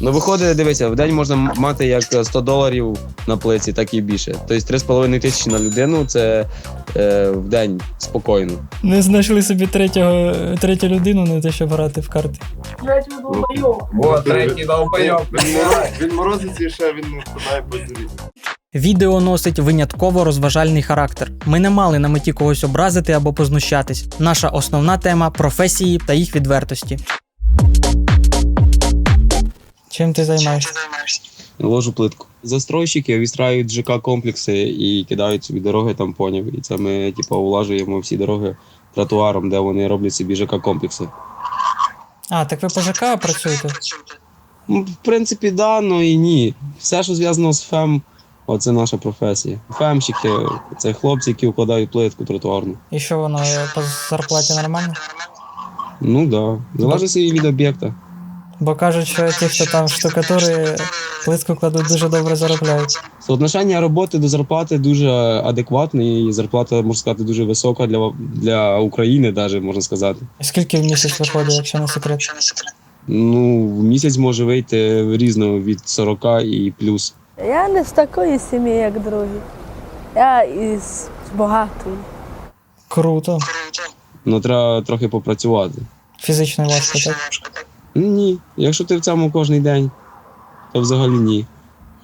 Ну, виходить, дивися, в день можна мати як 100 доларів на плиці, так і більше. Тобто 3,5 тисячі на людину це е, в день спокійно. Не знайшли собі третього, третю людину на те, щоб грати в карти. Третій. Він, мороз- він морозиться і ще він не по. Відео носить винятково розважальний характер. Ми не мали на меті когось образити або познущатись. Наша основна тема професії та їх відвертості. Чим ти займаєшся? Ложу плитку. Застройщики відстраюють ЖК комплекси і кидають собі дороги там поняв. І це ми, типу, улажуємо всі дороги тротуаром, де вони роблять собі ЖК комплекси. А, так ви по ЖК працюєте? Ну, в принципі, да, ну і ні. Все, що зв'язано з ФЕМ, оце наша професія. Фемщики це хлопці, які укладають плитку тротуарну. І що воно по зарплаті нормально? Ну так. Да. Залежить і від об'єкта. Бо кажуть, що ті, хто там штукатури, плитку кладуть, дуже добре заробляють. Соотношення роботи до зарплати дуже адекватне, і зарплата, можна сказати, дуже висока для, для України, навіть можна сказати. Скільки в місяць виходить, якщо не секрет? Ну, в місяць може вийти різно від 40 і плюс. Я не з такої сім'ї, як другі. Я із багатої. Круто. Ну, треба трохи попрацювати. Фізично важко, так? Ну, ні. Якщо ти в цьому кожен день, то взагалі ні.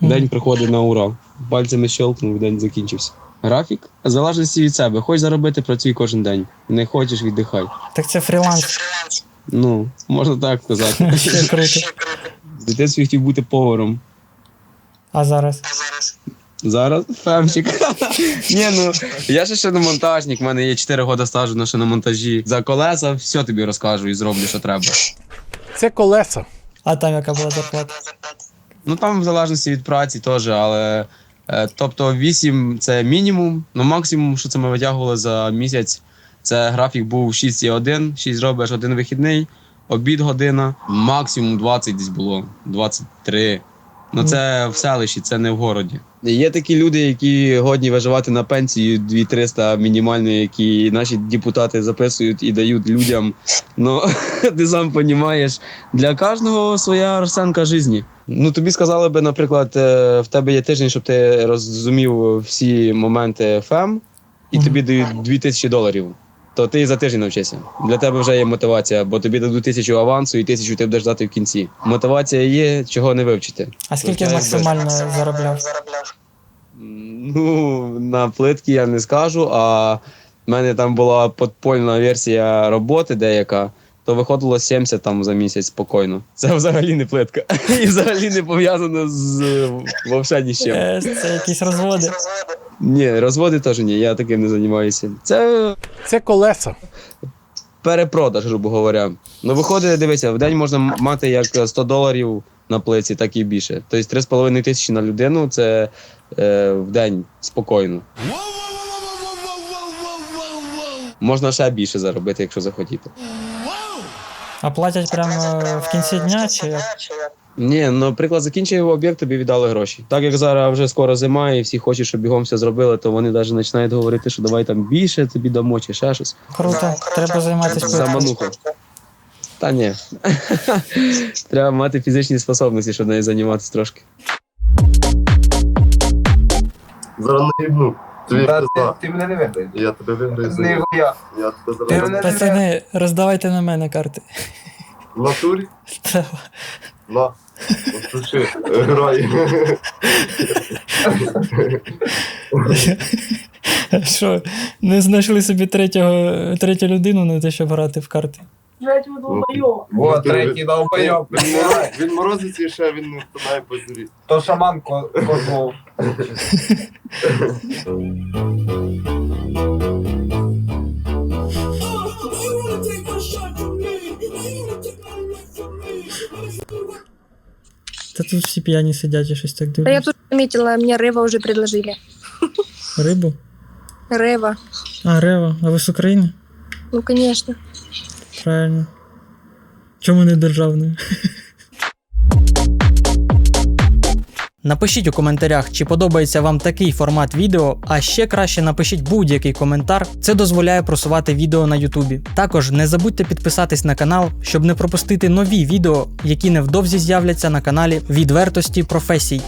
День приходить на ура. Пальцями щелкнув, день закінчився. Графік? В залежності від себе. Хочеш заробити, працюй кожен день. Не хочеш, віддихай. Так це фріланс. Ну, можна так сказати. Ще круто. В дитинстві хотів бути поваром. А зараз? Зараз фемчик. Ні, ну я ще ще не монтажник, в мене є 4 роки стажу на шиномонтажі. За колеса все тобі розкажу і зроблю, що треба. Це колеса. А там яка була зарплата? Ну там в залежності від праці теж, але е, тобто 8 це мінімум. Ну максимум, що це ми витягували за місяць. Це графік був 6,1, 6 робиш, один вихідний, обід година, максимум 20 десь було, 23. Ну це в селищі, це не в городі. Є такі люди, які годні виживати на пенсію 2300 мінімально, які наші депутати записують і дають людям. Ну ти сам розумієш, для кожного своя розценка житті. Ну тобі сказали би, наприклад, е, в тебе є тиждень, щоб ти розумів всі моменти ФЕМ, і тобі дають 2000 доларів. То ти за тиждень навчишся. Для тебе вже є мотивація, бо тобі дадуть тисячу авансу і тисячу ти будеш дати в кінці. Мотивація є, чого не вивчити. А скільки Це максимально заробляв? Ну, на плитки я не скажу, а в мене там була подпольна версія роботи деяка, то виходило 70 там за місяць спокійно. Це взагалі не плитка. І взагалі не пов'язано з е, вовсе чим. Е, Це якісь розводи. Ні, розводи теж ні, я таким не займаюся. Це Це колеса. перепродаж, грубо говоря. Ну, виходить, дивися, в день можна мати як 100 доларів на плиці, так і більше. Тобто 3,5 тисячі на людину це е, в день спокійно. Можна ще більше заробити, якщо захотіти. А платять прямо в кінці дня чи як? Ні, ну, наприклад, закінчив об'єкт, тобі віддали гроші. Так як зараз вже скоро зима, і всі хочуть, щоб бігом все зробили, то вони навіть починають говорити, що давай там більше тобі дамо, чи ще щось. Круто, треба займатися. Замануха. Та ні. Треба мати фізичні способності, щоб нею займатися трошки. Зараз наїбну. Та пизда. ти- Ти мене не виграєш. Я тебе виграю за Не я. Я тебе зараз. Пацани, роздавайте на мене карти. В натурі? На. Послушай, грай. Що, не знайшли собі третього, третю людину на те, щоб грати в карти? Ви долбойоб. Вот, третій долбойоб. Він, мороз- він морозиться і ще він не впадає по. То шаман ко- козлов. Та тут всі п'яні сидять і щось так Да я тут заметила, мне Рева уже предложили. Рибу? Рева. А, Рева, а ви з України? Ну, конечно. Правильно. Чому не державною? Напишіть у коментарях, чи подобається вам такий формат відео, а ще краще напишіть будь-який коментар. Це дозволяє просувати відео на Ютубі. Також не забудьте підписатись на канал, щоб не пропустити нові відео, які невдовзі з'являться на каналі Відвертості професій.